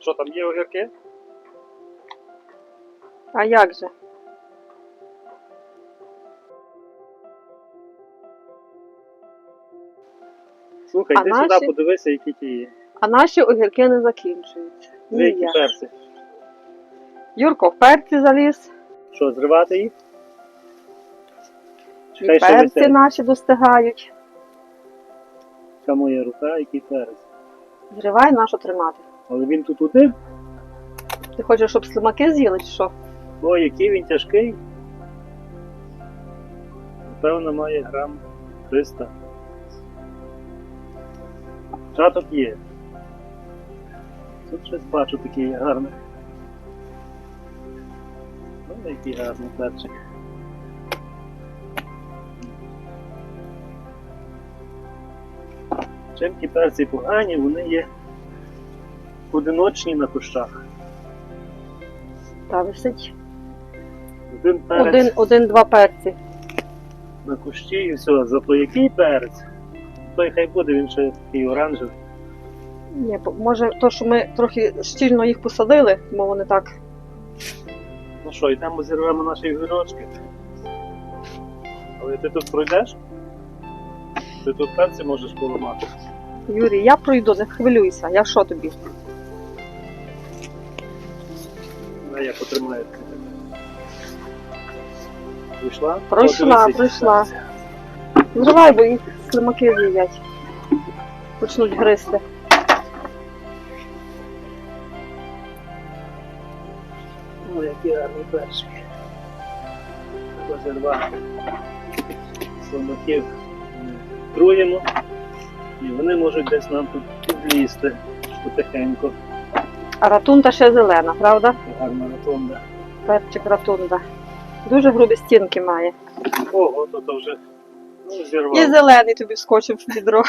Що там є огірки? А як же? Слухай, А ти наші? сюди подивися, які ті є. А наші огірки не закінчуються. Дві які Ніяк. перці. Юрко в перці заліз, Що, зривати їх? і Чекай, що перці висять. наші достигають. Це моя рука, який перець. Зривай нашу тримати. Але він тут один. Ти хочеш, щоб слимаки з'їли чи що? О, який він тяжкий. Напевно, має грам 300. Що тут є? Тут щось бачу такий гарний. Ну, який гарний перчик. Чим ті перці погані, вони є одиночні на кущах. Та висить. Один перець Один, один-два перці. на кущі і все. Зато який перець? Той хай буде, він ще такий оранжевий. Ні, бо може, то, що ми трохи щільно їх посадили, бо вони так. Ну що, йдемо зірвемо наші огірочки. Але ти тут пройдеш? Ти тут перці можеш поламати. Юрій, я пройду, не хвилюйся. Я що тобі? А я потримаю. Прийшла? Пройшла, пройшла. Зривай, бо їх слимаки з'їдять. Почнуть гризти. Ой, які гарні перчики. Треба зірвати. Слонаків труємо. І вони можуть десь нам тут підлізти потихеньку. А ратунда ще зелена, правда? Гарна ротонда. Перчик ратунда. Дуже грубі стінки має. Ого, то вже ну, І зелений тобі вскочив в відро.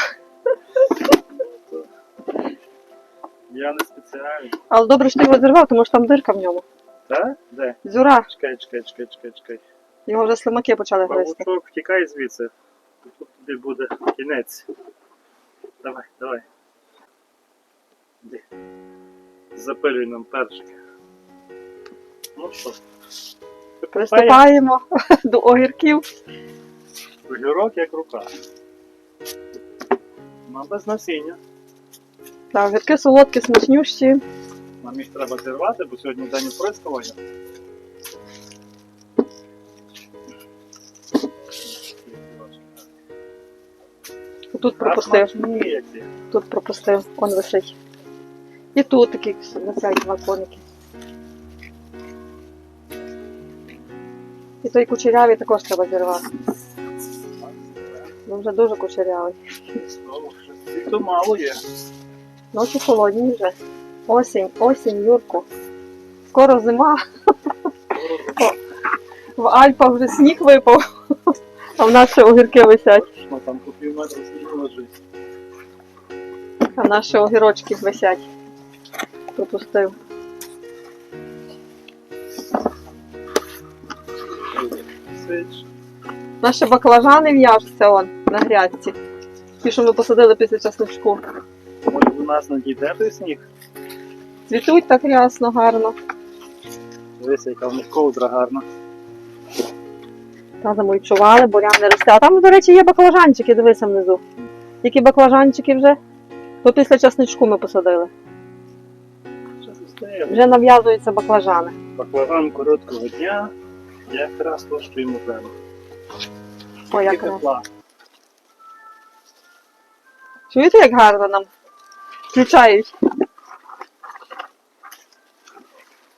Я не спеціально. Але добре, що ти його зірвав, тому що там дирка в ньому. Так? Де? Зюра, Чекай, чекай, чекай, чекай, чекай. його вже слимаки почали гризти. Павучок, втікай звідси. Тут тобі буде кінець. Давай, давай. Іди. Запилюй нам перчики. Ну що? Приступаємо. До огірків. Огірок як рука. Нам без насіння. Та, огірки солодкі, смачнющі. Нам їх треба зірвати, бо сьогодні день оприскування. Тут пропустив. Тут пропустив, он висить. І тут такі висять коники. І той кучерявий також треба зірвати. Він вже дуже кучерявий. Знову мало є. Ночі холодні вже. Осінь, осінь, Юрку. Скоро зима. В Альпах вже сніг випав, а в нас ще огірки висять. Там по пів метра снігу лежить. А наші огірочки висять. Пропустив. Наші баклажани в'яжуться он на грядці. Ті, що ми посадили після часничку. Може до нас надійде той сніг? Цвітуть так рясно, гарно. Дивися, яка в них ковдра гарна. Та замульчували, бурян не росте. А там, до речі, є баклажанчики, дивися внизу. Які баклажанчики вже? То після часничку ми посадили. Вже нав'язуються баклажани. Баклажан короткого дня. Якраз то, що йому треба. Тільки як тепла. Чуєте, як гарно нам включають?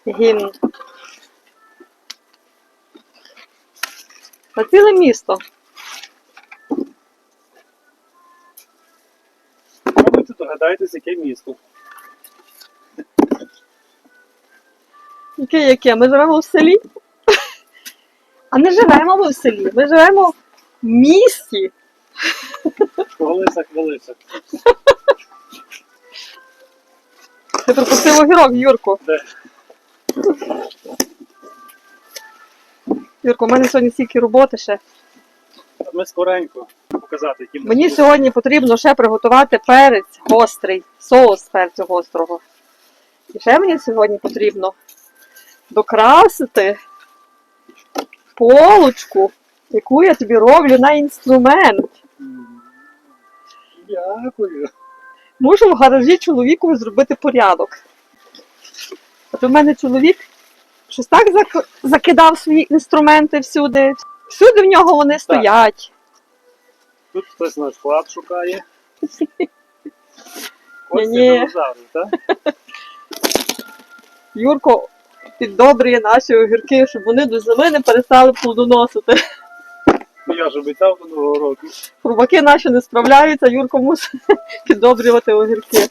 Гімн. Та ціле місто. Пробуйте догадайтесь, яке місто. Яке яке? Ми живемо в селі? А не живемо ми в селі. Ми живемо в місті. Хвалися, хвалися. Ти пропустив огірок, Юрку. Де? Юрку, у мене сьогодні стільки роботи ще. Ми скоренько показати, які ми Мені сьогодні потрібно ще приготувати перець гострий, соус перцю гострого. І ще мені сьогодні потрібно докрасити полочку, яку я тобі роблю на інструмент. Дякую. Мушу в гаражі чоловікові зробити порядок. От у мене чоловік щось так закидав свої інструменти всюди. Всюди в нього вони стоять. Тут хтось наш склад шукає. Костя динозавр, так? Юрко піддобрює наші огірки, щоб вони до зими не перестали плодоносити. Ну я ж обіцяв до нового року. Хробаки наші не справляються, Юрко мусить піддобрювати огірки.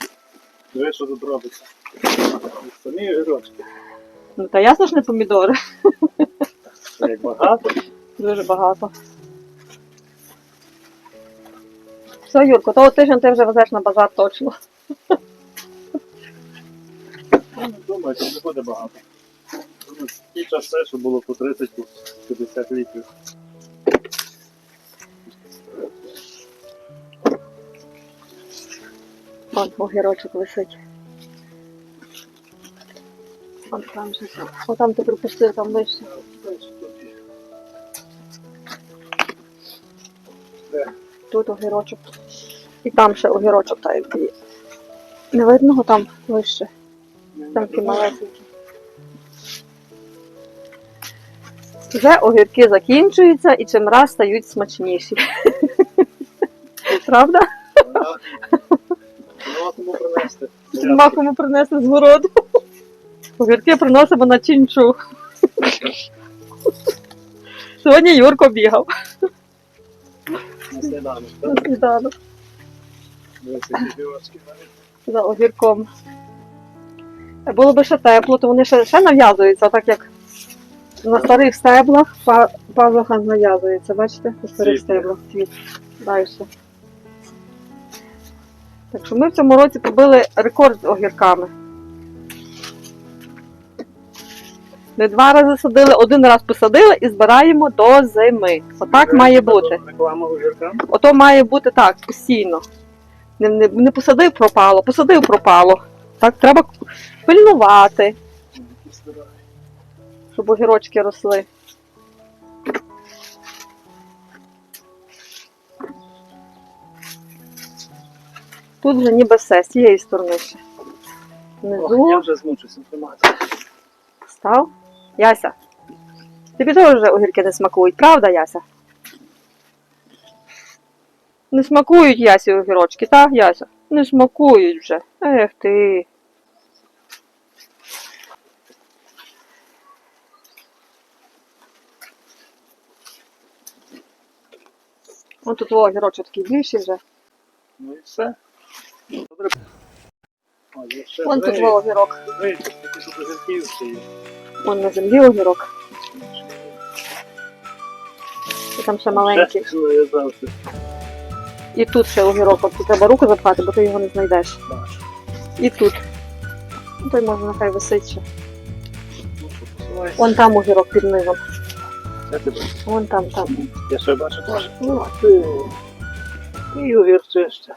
Диви, що тут робиться. Самі огірочки. Ну та ясно ж не помідори. Це як багато. Дуже багато. Все, Юрко, того тижня ти вже везеш на базар точно. Ну, не думаю, тут не буде багато. Ті часи, що було по 30-50 літрів. Вон огірочок висить. Вон там же. О, там ти пропустив, там вище. Тут огірочок. І там ще огірочок та є. Не видно там вище. Там такі малесенькі. Вже огірки закінчуються і чим раз стають смачніші. Правда? Ну, тому принести. Нема кому принести з городу. Огірки приносимо на чинчу. Сьогодні Юрко бігав На сніданок, на сніданок за огірком. Було би ще тепло, то вони ще, ще нав'язуються, так як на старих стеблах па- пазуха нав'язується, бачите? На старих Цвіт. стеблах цвіт. Далі. Так що ми в цьому році побили рекорд з огірками. Не два рази садили, один раз посадили і збираємо до зими. Отак має бути. Реклама огіркам. Ото має бути так, постійно. Не, не, не посадив, пропало, посадив, пропало. Так треба пильнувати, щоб огірочки росли. Тут вже ніби все, з цієї сторони ще. Внизу я вже змучуся тримати. став. Яся. Тобі теж вже огірки не смакують, правда, Яся? Не смакують Ясі огірочки, так, Яся? Не смакують вже. Ех ти. Ось тут огірочок такий більший вже. Ну і все. Ще Вон тут огірок. Вон на землі огірок. І там ще маленький. І тут ще огірок. Тут треба руку запхати, бо ти його не знайдеш. І тут. Ну, той може нехай висить ще. Ну. Вон там огірок під низом. Тебе. Вон там, там. Я ще бачу теж. Ну, ти. І огірчище.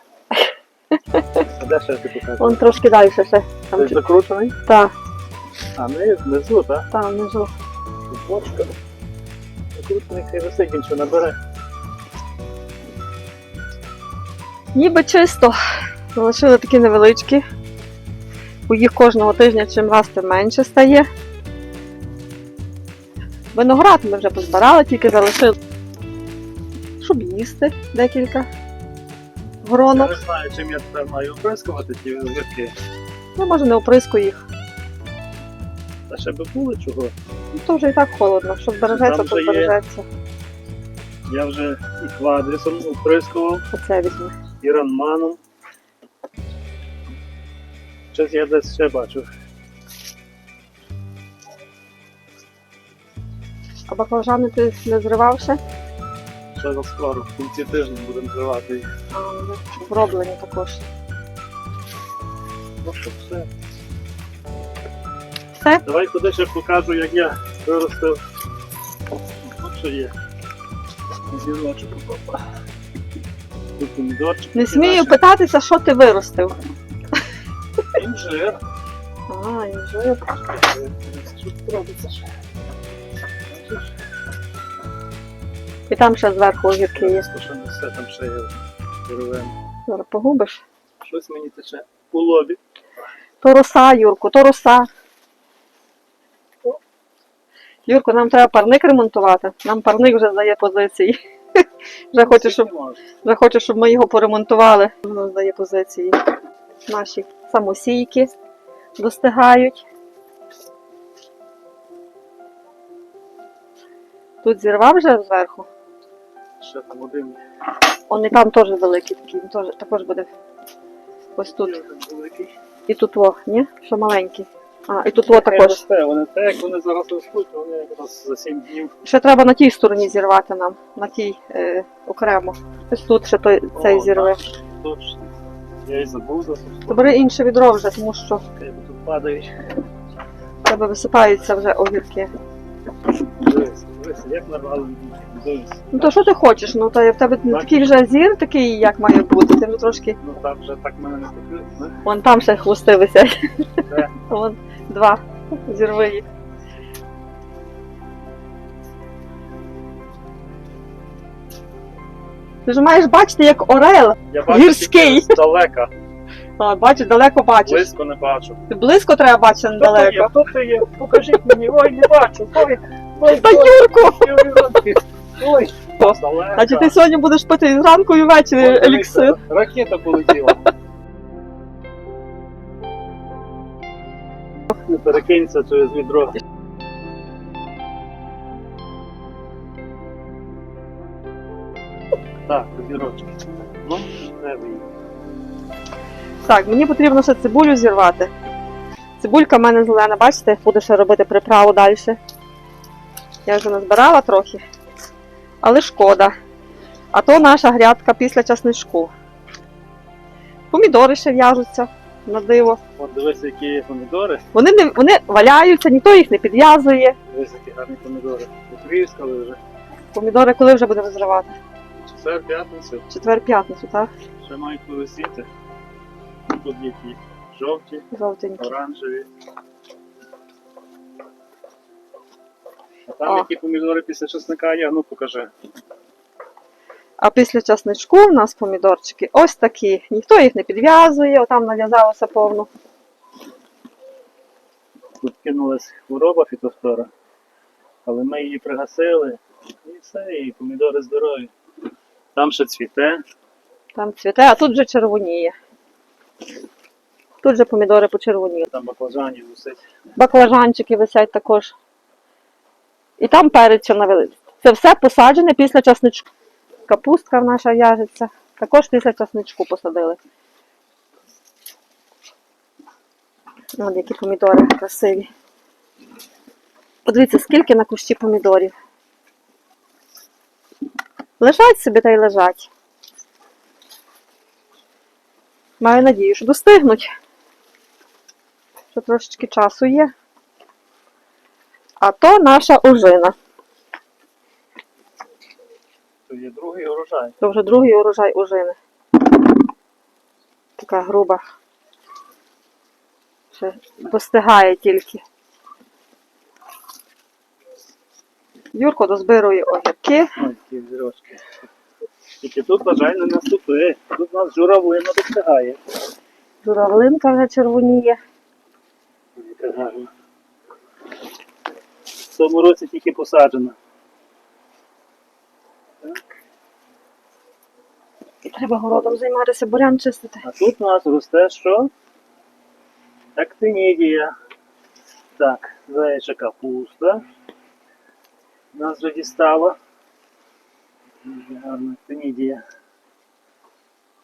А де ще ти показуєш? Вон трошки далі ще. Там, Ти закручений? та, А, не внизу, так? там внизу. Бочка. Закручений, хай висить, він що набере. Ніби чисто. Залишили такі невеличкі. Бо їх кожного тижня чим раз тим менше стає. Виноград ми вже позбирали, тільки залишили, щоб їсти декілька Я не знаю, чим я тепер маю оприскувати ті огірки. Ну, може, не оприску їх. Та ще би були чого. Ну, то вже і так холодно. Що збережеться, Там то вже є. збережеться. Я вже і квадрісом оприскував, Оце візьми. і ранманом. Щось я десь ще бачу. А баклажани ти не зривав ще? Ще за скоро, в кінці тижня будемо тривати їх. А, вони вроблені також. Ну що, все. Все? Давай куди ще покажу, як я виростив. От що є. Зірочок попав. Тут помідорчик. Не смію питатися, що ти виростив. Інжир. А, і жир. Що тут робиться ще? І там ще зверху огірки є. Ясно, що не все там ще є деревем. Зараз погубиш. Щось мені тече у лобі. То роса, Юрку, то роса. Юрку, нам треба парник ремонтувати. Нам парник вже здає позиції. Вже хоче, щоб, вже хоче, щоб ми його поремонтували. Воно здає позиції. Наші самосійки достигають. Тут зірвав вже зверху. Ще там один Он і там теж великий такий, він теж, також буде ось тут. великий. І тут во, ні? Що маленький. А, і тут во також. росте, Вони так, як вони зараз ростуть, вони якраз за 7 днів. Ще треба на тій стороні зірвати нам, на тій е, окремо. Ось тут ще той, цей О, зірве. так, Точно. Я й забув за То бери інше відро вже, тому що тут падають. в тебе висипаються вже огірки. Як нарвали. Дивись. Ну то що ти хочеш? Ну то в тебе не Так. такий вже зір, такий, як має бути. Ти вже трошки. Ну так вже так мене не купили. Вон там ще хвости висять. Де? Вон два. Зірви їх. Ти ж маєш бачити, як орел. Я бачу Гірський. тільки здалека. А, бачиш, далеко бачиш. Близько не бачу. Ти близько треба бачити Хто то є? недалеко. Хто то є? Покажіть мені. Ой, не бачу. Ой, Та Юрку! ой. Значить, ти сьогодні будеш пити і зранку і ввечері еліксир. Ракета полетіла. Не перекинься через відро. Так, огірочки. Ну, де ви їх? Так, мені потрібно ще цибулю зірвати. Цибулька в мене зелена, бачите, буду ще робити приправу далі. Я вже назбирала трохи, але шкода. А то наша грядка після часничку. Помідори ще в'яжуться на диво. От дивись, які є помідори. Вони не вони валяються, ніхто їх не підв'язує. Дивись, які гарні помідори. Потріскали вже. Помідори коли вже будемо зривати? Четвер, п'ятницю. Четвер п'ятницю, так? Ще мають повисіти. Тут є ті жовті, Жовтенькі. оранжеві. А там О. які помідори після чесника є, ну покажи. А після часничку у нас помідорчики ось такі. Ніхто їх не підв'язує, отам нав'язалося повно. Тут кинулась хвороба фітофтора, але ми її пригасили і все, і помідори здорові. Там ще цвіте, Там цвіте, а тут вже червоніє. Тут же помідори почервоніли. там баклажанів висить. Баклажанчики висять також. І там перець навели. Це все посаджене після часничку. Капустка наша в'яжеться. Також після часничку посадили. От які помідори красиві. Подивіться, скільки на кущі помідорів. Лежать собі та й лежать. Маю надію, що достигнуть. Ще трошечки часу є. А то наша ожина. То є другий урожай. Це вже другий урожай ожини. Така груба. Ще достигає тільки. Юрко дозбирує огірки. Ось ті зірочки. Тільки тут, бажай, не наступи. Тут у нас журавлина достигає. Журавлинка вже червоніє. Яка гарна. В цьому році тільки посаджена. І треба городом займатися, бурян чистити. А тут у нас росте що? Актинідія. Так, заяча капуста. Нас вже дістала. Дуже гарна актинідія.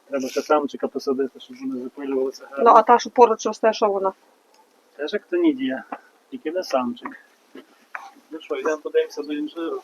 Треба ще самчика посадити, щоб вони запилювалися Ну, а та, що поруч росте, що вона? Теж актинідія, тільки не самчик. Ну що, йдемо подивимося до інжиру.